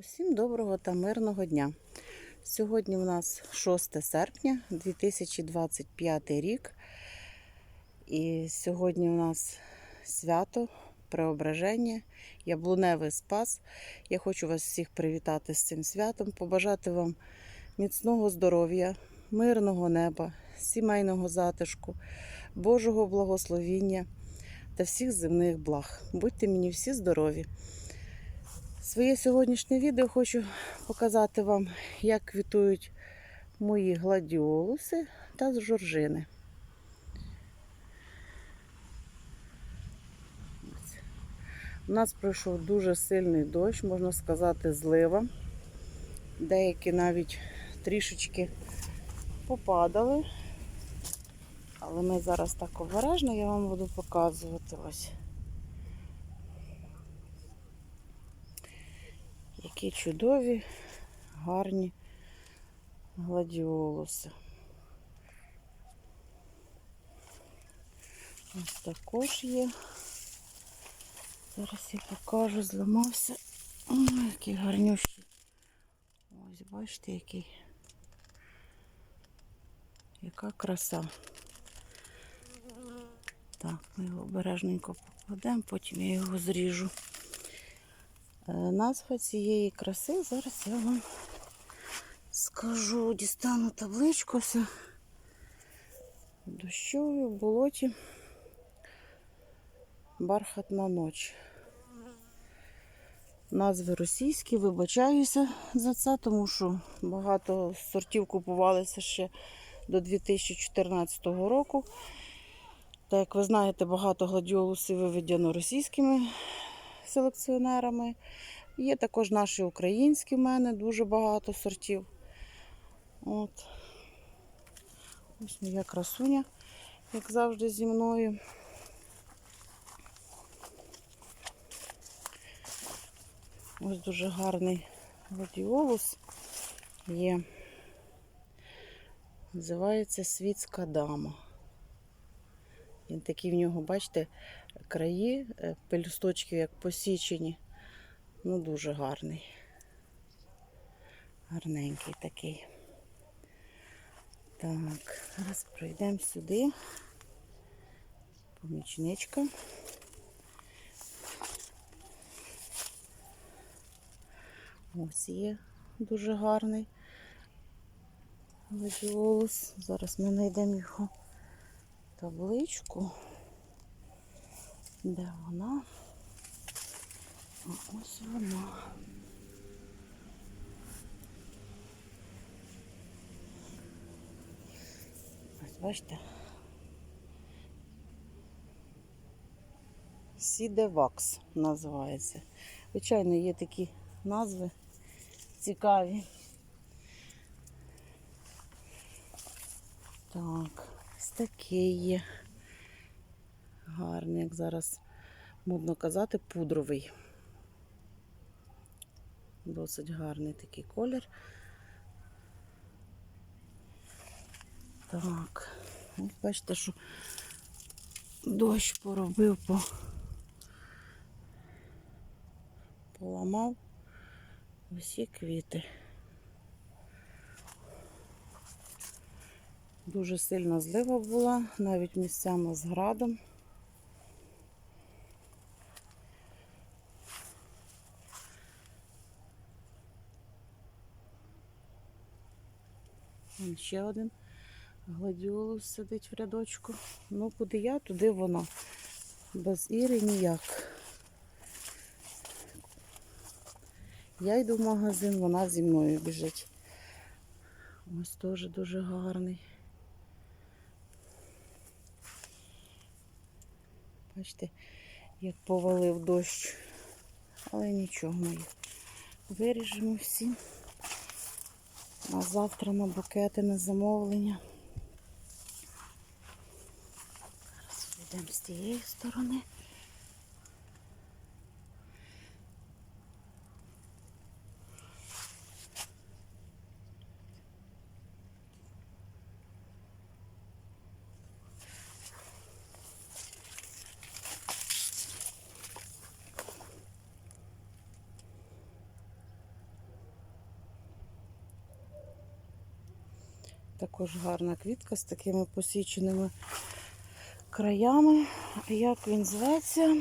Усім доброго та мирного дня. Сьогодні у нас 6 серпня 2025 рік. І сьогодні у нас свято Преображення, Яблуневий Спас. Я хочу вас всіх привітати з цим святом, побажати вам міцного здоров'я, мирного неба, сімейного затишку, Божого благословіння та всіх земних благ. Будьте мені всі здорові! Своє сьогоднішнє відео хочу показати вам, як квітують мої гладіолуси та жоржини. У нас пройшов дуже сильний дощ, можна сказати, злива. Деякі навіть трішечки попадали. Але ми зараз так обережно, я вам буду показувати ось. Які чудові, гарні гладіолуси. Ось також є. Зараз я покажу, зламався. Ой, який гарнющий. Ось, бачите, який. Яка краса. Так, ми його обережненько покладемо, потім я його зріжу. Е, Назва цієї краси зараз я вам скажу. Дістану табличку все. В дощові, в болоті. Бархатна ноч. Назви російські, вибачаюся за це, тому що багато сортів купувалися ще до 2014 року. Та, як ви знаєте, багато гладіолусів виведено російськими селекціонерами. Є також наші українські в мене дуже багато сортів. От. Ось моя красуня, як завжди, зі мною. Ось дуже гарний гладіолус є. Називається світська дама. Він такий в нього, бачите, краї, е, пелюсточки як посічені. Ну, дуже гарний. Гарненький такий. Так, зараз пройдемо сюди. Помічничка. Ось є дуже гарний гладіолус. Зараз ми знайдемо його табличку. Де вона? Ось вона. Ось бачите? Сідевакс називається. Звичайно, є такі назви цікаві. Так, ось такий є. Гарний, як зараз модно казати, пудровий. Досить гарний такий колір. Так, ось бачите, що дощ поробив, по... поламав усі квіти. Дуже сильна злива була, навіть місцями з градом. Вон ще один гладіолус сидить в рядочку. Ну, куди я, туди вона. Без Іри ніяк. Я йду в магазин, вона зі мною біжить. Ось теж дуже гарний. Бачите, як повалив дощ. Але нічого, ми їх виріжемо всі. На завтра на букети, на замовлення. Зараз йдемо з тієї сторони. Також гарна квітка з такими посіченими краями. Як він зветься?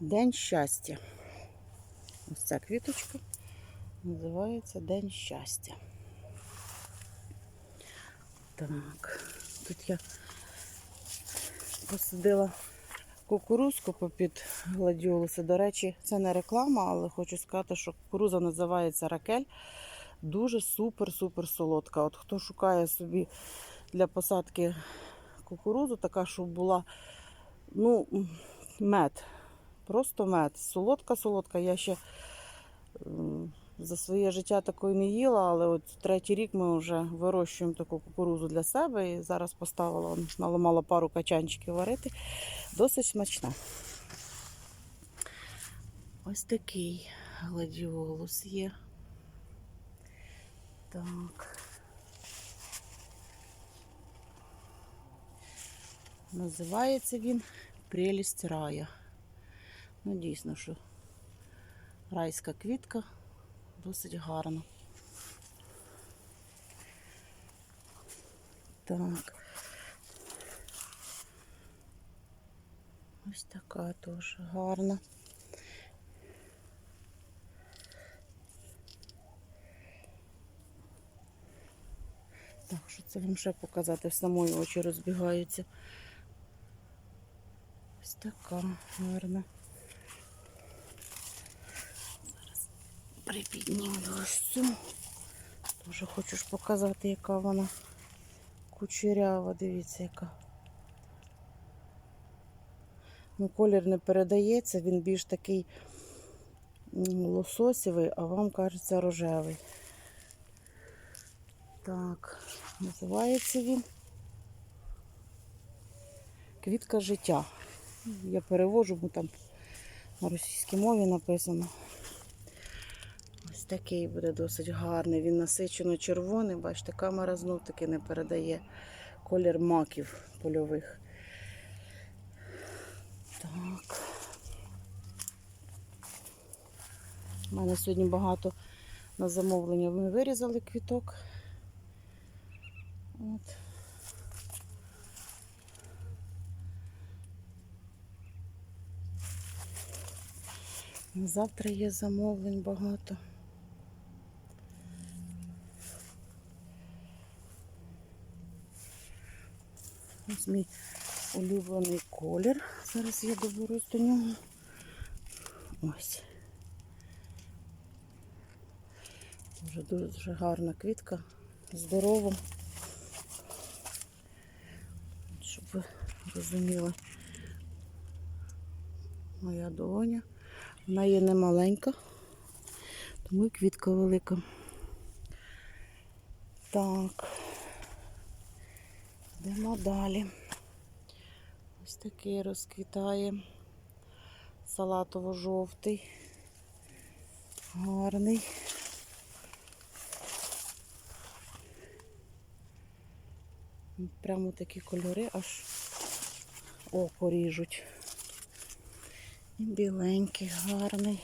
День щастя. Ось ця квіточка називається День щастя. Так, тут я посадила кукурузку попід гладіолуси. До речі, це не реклама, але хочу сказати, що кукуруза називається ракель. Дуже супер-супер солодка. От хто шукає собі для посадки кукурузу, така, щоб була ну, мед. Просто мед. Солодка-солодка. Я ще за своє життя такої не їла, але от третій рік ми вже вирощуємо таку кукурузу для себе. І зараз поставила, наламала пару качанчиків варити. Досить смачна. Ось такий гладіолус є. Так. Називається він Прелість рая. Ну, дійсно, що райська квітка досить гарна. Так. Ось така теж гарна. Так, що це вам ще показати? Все мої очі розбігаються. Ось така гарна. Зараз припідніму ось цю. Дуже хочу ж показати, яка вона кучерява. Дивіться, яка. Ну, колір не передається, він більш такий лососєвий, а вам кажеться рожевий. Так, називається він Квітка життя. Я перевожу, бо там на російській мові написано. Ось такий буде досить гарний. Він насичено червоний. Бачите, камера знов таки не передає колір маків польових. Так. У мене сьогодні багато на замовлення ми вирізали квіток. От. Завтра є замовлень багато. Ось мій улюблений колір. Зараз я доберусь до нього. Ось. Дуже дуже гарна квітка, здорова. Щоб ви моя доня. Вона є не маленька, тому і квітка велика. Так. Йдемо далі. Ось такий розквітає. Салатово-жовтий. Гарний. Прямо такі кольори аж око ріжуть. І біленький, гарний.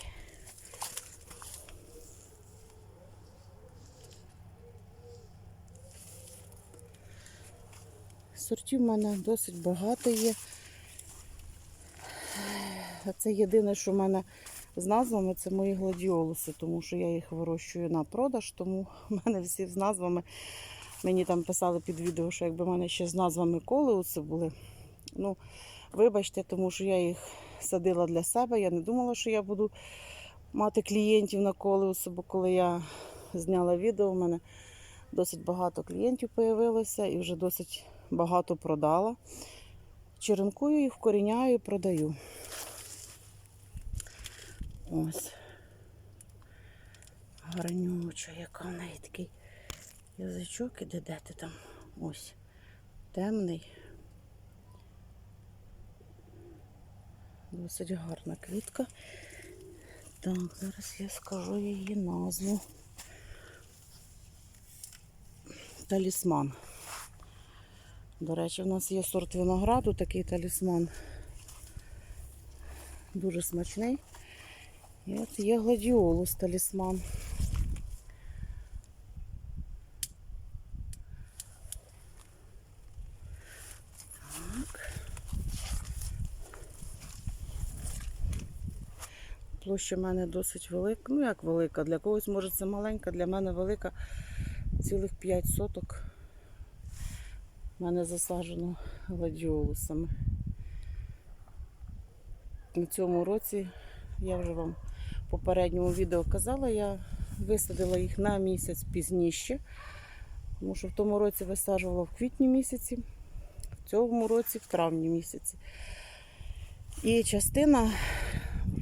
Сортів в мене досить багато є. Це єдине, що в мене з назвами, це мої гладіолуси, тому що я їх вирощую на продаж, тому в мене всі з назвами. Мені там писали під відео, що якби в мене ще з назвами колеуси були. Ну, вибачте, тому що я їх садила для себе. Я не думала, що я буду мати клієнтів на колеуси, бо коли я зняла відео, у мене досить багато клієнтів з'явилося і вже досить багато продала. Черенкую їх, вкоріняю і продаю. Ось. Гарнюча, яка в неї такий язичок іде, де ти там? Ось. Темний. Досить гарна квітка. Так, зараз я скажу її назву. Талісман. До речі, в нас є сорт винограду, такий талісман. Дуже смачний. І от є гладіолус талісман. Площа в мене досить велика. Ну як велика? Для когось може це маленька, для мене велика. Цілих 5 соток. У мене засаджено гладіолусами. У цьому році я вже вам в попередньому відео казала, я висадила їх на місяць пізніше, тому що в тому році висаджувала в квітні місяці, в цьому році в травні місяці. І частина,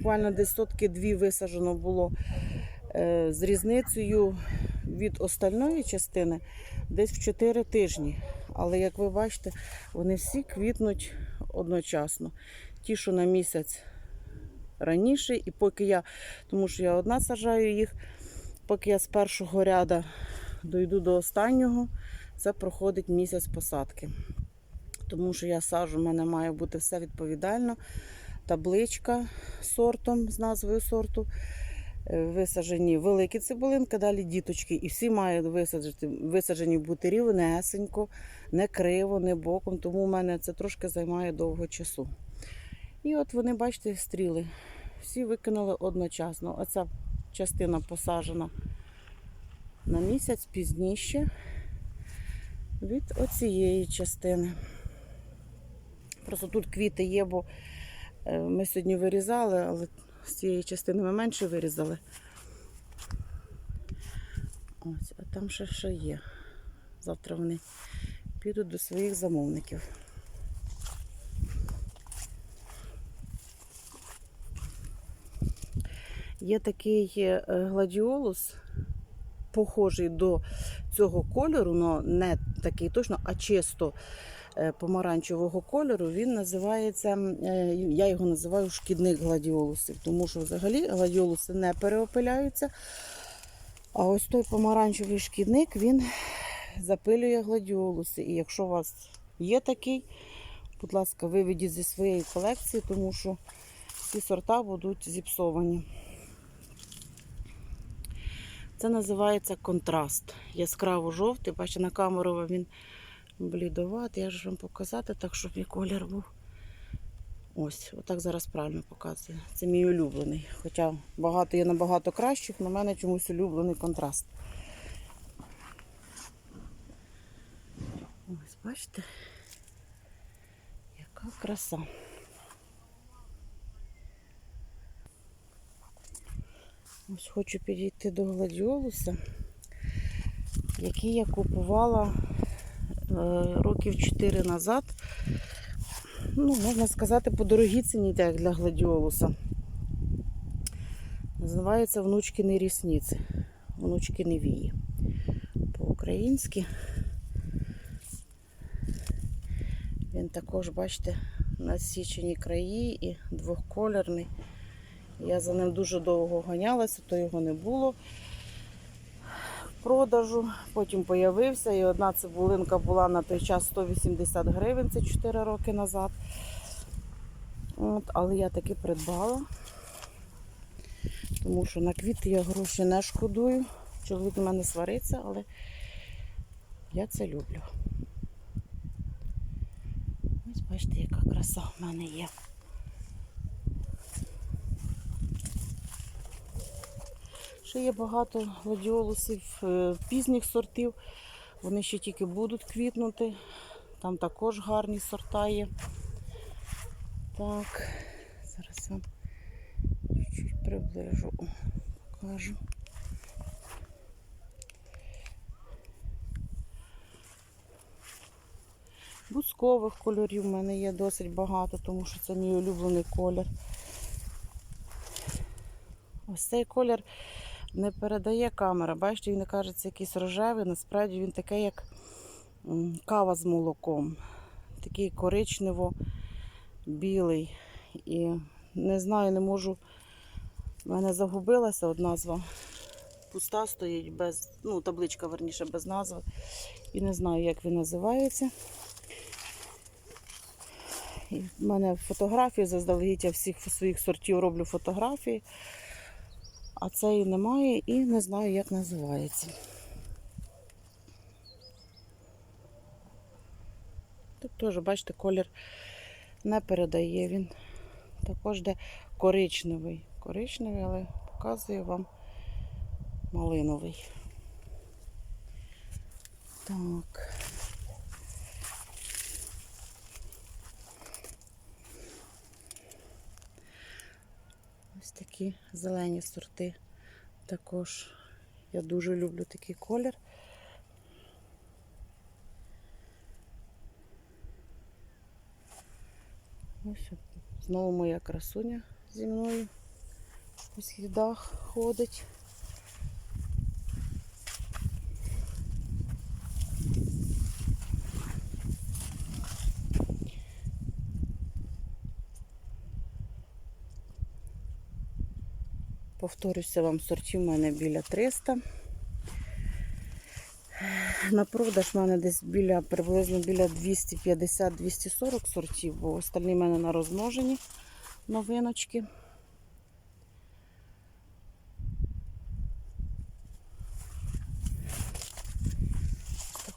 буквально десь сотки дві висаджено було е, з різницею від остальної частини десь в 4 тижні. Але як ви бачите, вони всі квітнуть одночасно. Ті, що на місяць раніше, і поки я, тому що я одна сажаю їх, поки я з першого ряда дойду до останнього, це проходить місяць посадки. Тому що я сажу, в мене має бути все відповідально. Табличка з сортом, з назвою сорту. Е, Висаджені великі цибулинки, далі діточки. І всі мають висаджити, висаджені бути рівнесенько, не криво, не боком. Тому у мене це трошки займає довго часу. І от вони, бачите, стріли. Всі викинули одночасно. Оця частина посаджена на місяць пізніше від оцієї частини. Просто тут квіти є, бо ми сьогодні вирізали, але з цієї частини ми менше вирізали. Ось, а там ще ще є. Завтра вони підуть до своїх замовників. Є такий е, гладіолус, похожий до цього кольору, але не такий точно, а чисто е, помаранчевого кольору. Він називається, е, я його називаю шкідник гладіолусів, тому що взагалі гладіолуси не переопиляються. А ось той помаранчевий шкідник він запилює гладіолуси. І якщо у вас є такий, будь ласка, виведіть зі своєї колекції, тому що ці сорта будуть зіпсовані. Це називається контраст. Яскраво жовтий. Бачите, на камеру він блідоватий. Я ж вам показати так, щоб і колір був. Ось, отак зараз правильно показує. Це мій улюблений. Хоча багато є набагато кращих, але в мене чомусь улюблений контраст. Ось, бачите, яка краса. Ось хочу підійти до гладіолуса, який я купувала років 4 назад. Ну, можна сказати, по дорогій ціні, як для гладіолуса. Називається внучкини рісниці. Внучкини вії. По-українськи. Він також, бачите, насічені краї і двохколірний. Я за ним дуже довго ганялася, то його не було продажу. Потім появився і одна цибулинка була на той час 180 гривень, це 4 роки назад. От, але я таки придбала, тому що на квіти я гроші не шкодую. Чоловік на мене свариться, але я це люблю. Ось бачите, яка краса в мене є. Ще є багато гладіолусів е, пізніх сортів. Вони ще тільки будуть квітнути. Там також гарні сорта є. Так, зараз вам чуть приближу, покажу. Бускових кольорів в мене є досить багато, тому що це мій улюблений колір. Ось цей колір не передає камера. Бачите, він кажеться якийсь рожевий, насправді він такий, як кава з молоком. Такий коричнево-білий. І не знаю, не можу. У мене загубилася от назва. Пуста стоїть без, ну, табличка, верніше, без назви. І не знаю, як він називається. В мене фотографії заздалегідь, я всіх своїх сортів роблю фотографії. А цієї немає і не знаю, як називається. Тут теж, бачите, колір не передає він. Також де коричневий. коричневий, але показую вам малиновий. Так. Такі зелені сорти. Також я дуже люблю такий колір. Ось знову моя красуня зі мною у слідах ходить. Повторюся вам, сортів у мене біля 300. На продаж в мене десь біля приблизно біля 250-240 сортів, бо остальні в мене на розмноженні новиночки.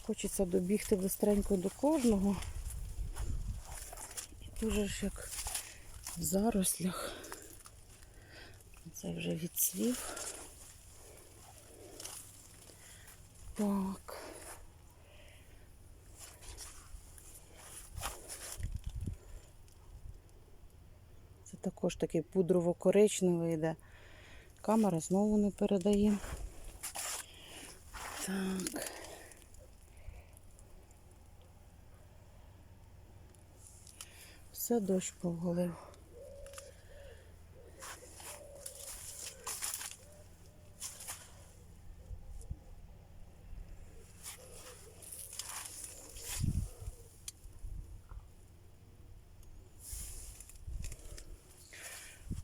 Хочеться добігти бистренько до кожного. І дуже ж як в зарослях. Це вже відцвів. Так. Це також такий пудрово-коричневий йде. Камера знову не передає. Так. Все дощ повголив.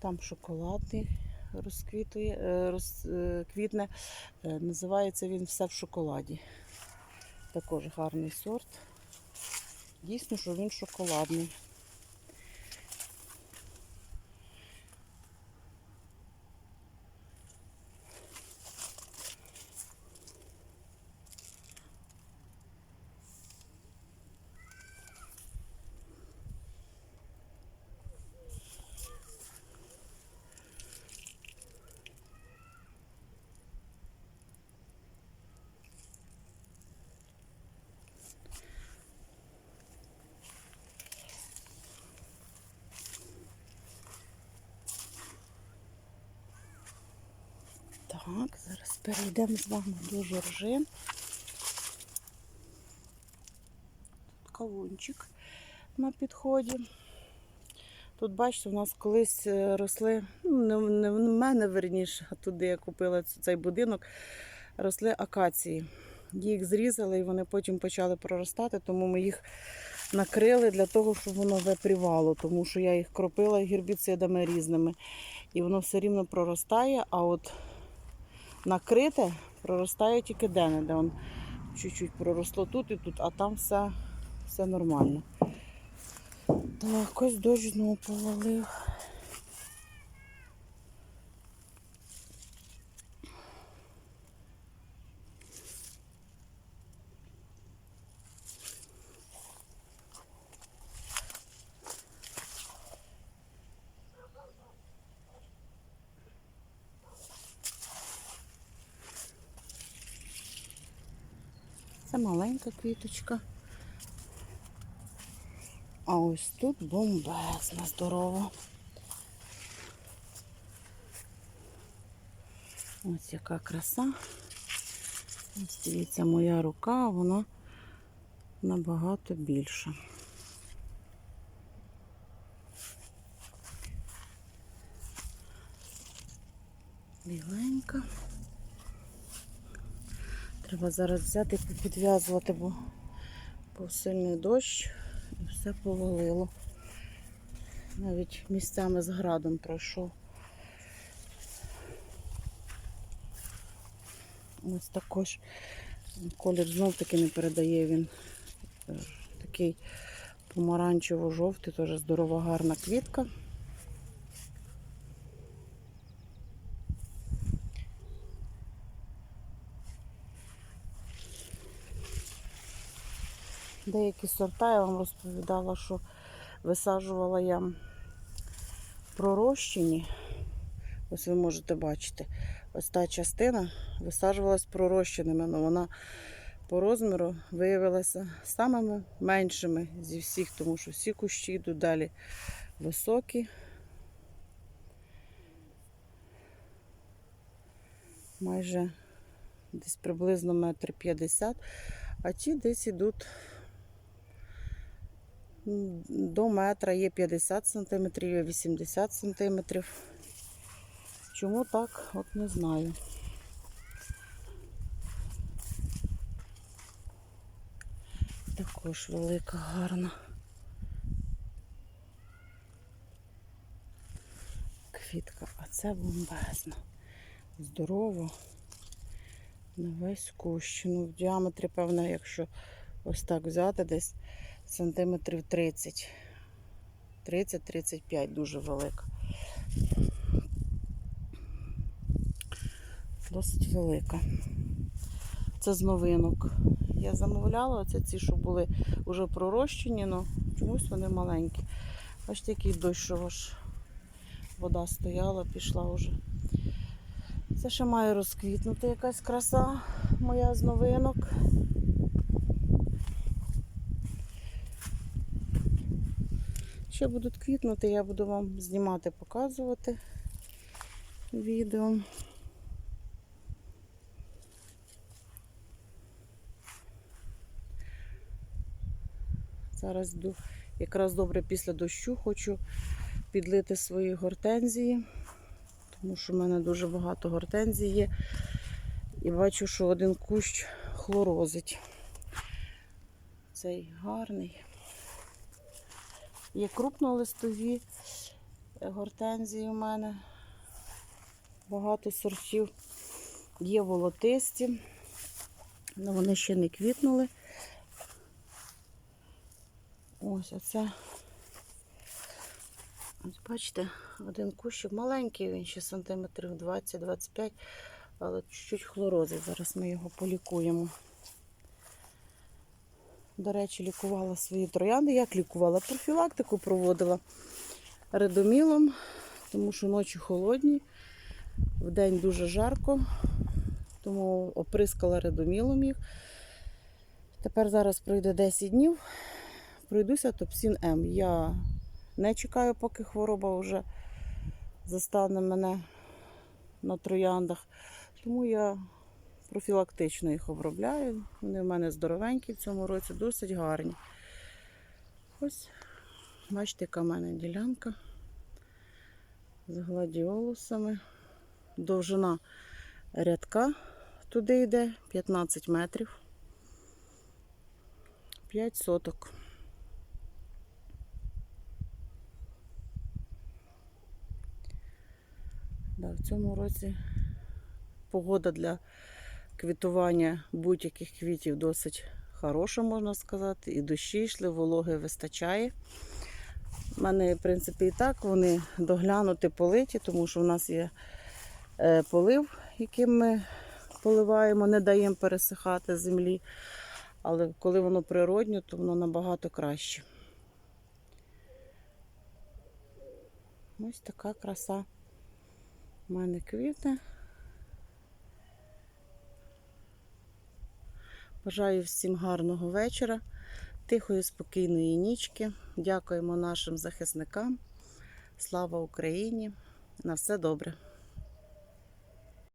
Там шоколадний розквітує, е, розквітне. Е, Називається він все в шоколаді. Також гарний сорт. Дійсно, що він шоколадний. Так, зараз перейдемо з вами до жоржин. Тут кавунчик на підході. Тут, бачите, у нас колись е, росли, ну, не в мене верніше, а туди я купила цей будинок, росли акації. Їх зрізали і вони потім почали проростати, тому ми їх накрили для того, щоб воно випрівало, тому що я їх кропила гербіцидами різними. І воно все рівно проростає, а от накрите проростає тільки де-не-де. Он чуть-чуть проросло тут і тут, а там все, все нормально. Так, ось дощ знову повалив. Це маленька квіточка. А ось тут бомбезна, здорова. Ось яка краса. Ось дивіться, моя рука, вона набагато більша. Біленька. Треба зараз взяти і підв'язувати, бо був сильний дощ і все повалило. Навіть місцями з градом пройшов. Ось також колір знов таки не передає він е, такий помаранчево-жовтий, теж здорова гарна квітка. Деякі сорта я вам розповідала, що висаджувала я пророщені. Ось ви можете бачити. Ось та частина висаджувалась пророщеними, але вона по розміру виявилася самими меншими зі всіх, тому що всі кущі йдуть далі високі. Майже десь приблизно метр п'ятдесят, а ті десь ідуть м, до метра, є 50 сантиметрів, є 80 сантиметрів. Чому так, от не знаю. Також велика, гарна. Квітка, а це бомбезно. Здорово. На весь кущ. Ну, в діаметрі, певно, якщо ось так взяти, десь сантиметрів 30. 30-35 дуже велика. Досить велика. Це з новинок. Я замовляла, оце ці, що були вже пророщені, але чомусь вони маленькі. Бачите, який дощ, що аж вода стояла, пішла вже. Це ще має розквітнути якась краса моя з новинок. Ще будуть квітнути, я буду вам знімати, показувати відео. Зараз йду якраз добре після дощу хочу підлити свої гортензії, тому що в мене дуже багато гортензій є. І бачу, що один кущ хлорозить. Цей гарний. Є крупнолистові гортензії у мене. Багато сортів. Є волотисті, але вони ще не квітнули. Ось оце. Ось бачите, один кущик маленький, він ще сантиметрів 20-25, але чуть-чуть хлорозить. Зараз ми його полікуємо. До речі, лікувала свої троянди. Як лікувала? Профілактику проводила редомілом, тому що ночі холодні, вдень дуже жарко, тому оприскала редомілом їх. Тепер зараз пройде 10 днів пройдуся топсін М. Я не чекаю, поки хвороба вже застане мене на трояндах. Тому я профілактично їх обробляю. Вони в мене здоровенькі в цьому році, досить гарні. Ось, бачите, яка в мене ділянка з гладіолусами. Довжина рядка туди йде 15 метрів. 5 соток. Да, в цьому році погода для квітування будь-яких квітів досить хороша, можна сказати. І дощі йшли, вологи вистачає. У мене, в принципі, і так вони доглянуті, политі, тому що в нас є е, полив, яким ми поливаємо, не даємо пересихати землі. Але коли воно природньо, то воно набагато краще. Ось така краса. У мене квіти. Бажаю всім гарного вечора, тихої, спокійної нічки. Дякуємо нашим захисникам. Слава Україні! На все добре!